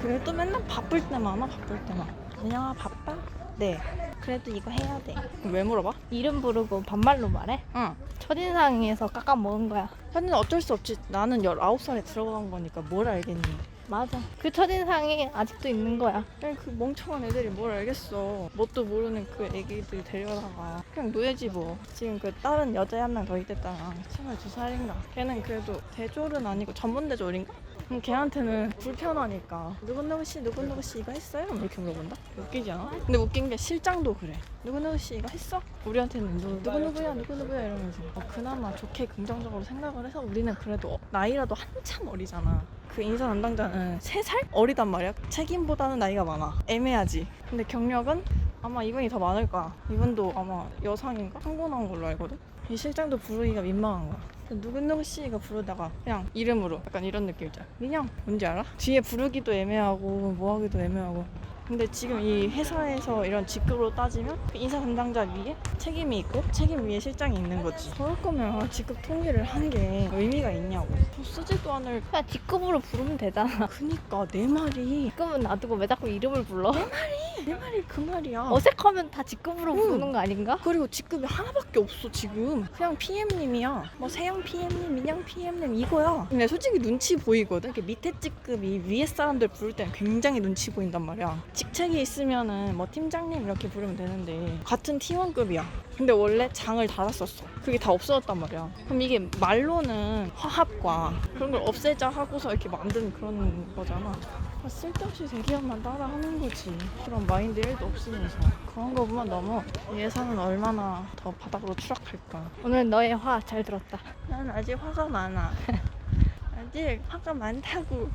그래도 맨날 바쁠 때만 와 바쁠 때만 그냥 바빠? 네 그래도 이거 해야 돼 왜 물어봐? 이름 부르고 반말로 말해? 응 첫인상에서 깎아 먹은 거야. 현이는 어쩔 수 없지 나는 19살에 들어간 거니까 뭘 알겠니 맞아. 그 첫인상이 아직도 있는 거야. 그냥 그 멍청한 애들이 뭘 알겠어 뭣도 모르는 그 애기들 데려다가 그냥 노예지 뭐 지금 그 다른 여자애 한명 더 있댔잖아 22살인가 걔는 그래도 대졸은 아니고 전문 대졸인가? 그럼 걔한테는 불편하니까 누구누구 씨 누구누구 씨 이거 했어요? 이렇게 물어본다? 웃기지 않아? 근데 웃긴 게 실장도 그래 누구누구 씨 이거 했어? 우리한테는 누, 누구누구야 누구누구야 이러면서 어, 그나마 좋게 긍정적으로 생각을 해서 우리는 그래도 어- 나이라도 한참 어리잖아. 그 인사 담당자는 3살? 어리단 말이야. 책임보다는 나이가 많아. 애매하지. 근데 경력은 아마 이분이 더 많을 거야. 이분도 아마 여상인가? 한고 나온 걸로 알거든? 이 실장도 부르기가 민망한 거야. 누구누구 씨가 부르다가 그냥 이름으로 약간 이런 느낌이잖아. 그냥 뭔지 알아? 뒤에 부르기도 애매하고 뭐 하기도 애매하고 근데 지금 이 회사에서 이런 직급으로 따지면 그 인사 담당자 위에 책임이 있고 책임 위에 실장이 있는 거지 그럴 거면 직급 통일을 한 게 의미가 있냐고 저 쓰지도 않을 그냥 직급으로 부르면 되잖아. 그니까 내 말이 직급은 놔두고 왜 자꾸 이름을 불러? 내 말이 그 말이야. 어색하면 다 직급으로 응. 부르는 거 아닌가? 그리고 직급이 하나밖에 없어 지금. 그냥 PM님이야. 뭐 세영 PM님, 민영 PM님 이거야. 근데 솔직히 눈치 보이거든? 그 밑에 직급이 위에 사람들 부를 때는 굉장히 눈치 보인단 말이야. 직책이 있으면은 뭐 팀장님 이렇게 부르면 되는데 같은 T1급이야 근데 원래 장을 달았었어 그게 다 없어졌단 말이야 그럼 이게 말로는 화합과 그런 걸 없애자 하고서 이렇게 만든 그런 거잖아 아, 쓸데없이 대기업만 따라하는 거지. 그런 마인드 1도 없으면서. 그런 거 보면 너무 예산은 얼마나 더 바닥으로 추락할까. 오늘 너의 화 잘 들었다. 난 아직 화가 많아. 아직 화가 많다고.